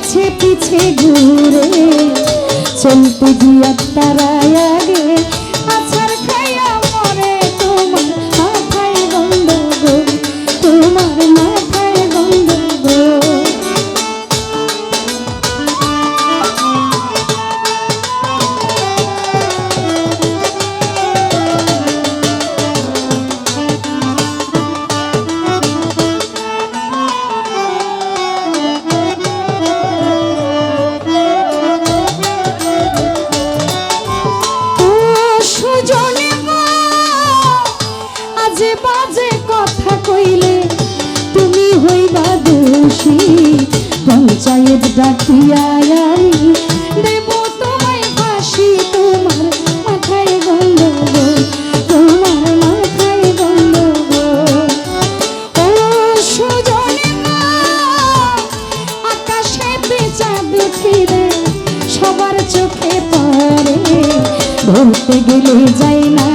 পিছে পিছে ঘুরে চলতে গিয়া তারা আগে আজে বাজে কথা কইলে তুমি হইবা দোষী। পঞ্চায়েত ডাকিয়া আমি দেব তোমায় ফাঁসি, তোমার মাথায় গন্ধ তোমার সবার চোখে পড়ে। ধরতে গেলে যাই না